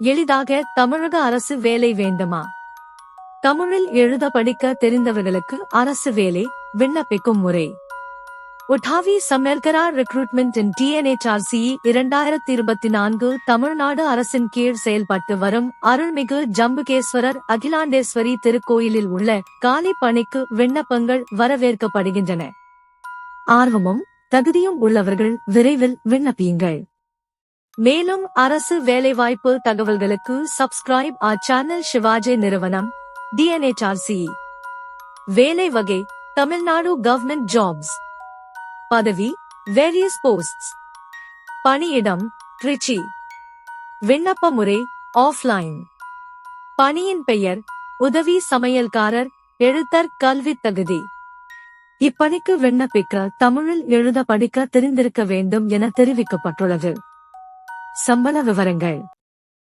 எளிதாக தமிழக அரசு வேலை வேண்டுமா? தமிழில் எழுத படிக்க தெரிந்தவர்களுக்கு அரசு வேலை விண்ணப்பிக்கும் முறை. ஒட்டாவி சமேல்கரா ரெக்ரூட்மெண்ட் இன் டிஎன்ஏஆர்சிஇ இரண்டாயிரத்தி இருபத்தி நான்கு தமிழ்நாடு அரசின் கீழ் செயல்பட்டு வரும் அருள்மிகு ஜம்புகேஸ்வரர் அகிலாண்டேஸ்வரி திருக்கோயிலில் உள்ள காலி பணிக்கு விண்ணப்பங்கள் வரவேற்கப்படுகின்றன. ஆர்வமும் தகுதியும் உள்ளவர்கள் விரைவில் விண்ணப்பியுங்கள். மேலும் அரசு வேலைவாய்ப்பு தகவல்களுக்கு சப்ஸ்கிரைப் ஆ சேனல் சிவாஜி நிறுவனம் டிஎன்ஏஆர்சிஇ வேலை வகை தமிழ்நாடு கவர்மெண்ட் ஜாப்ஸ் பதவி வேரியஸ் போஸ்ட் பணியிடம் திருச்சி விண்ணப்ப முறை ஆஃப்லைன் பணியின் பெயர் உதவி சமையல்காரர் எழுத்தர் கல்வி தகுதி. இப்பணிக்கு விண்ணப்பிக்க தமிழில் எழுத படிக்க தெரிந்திருக்க வேண்டும் என தெரிவிக்கப்பட்டுள்ளது. சம்பள விவரங்கள்.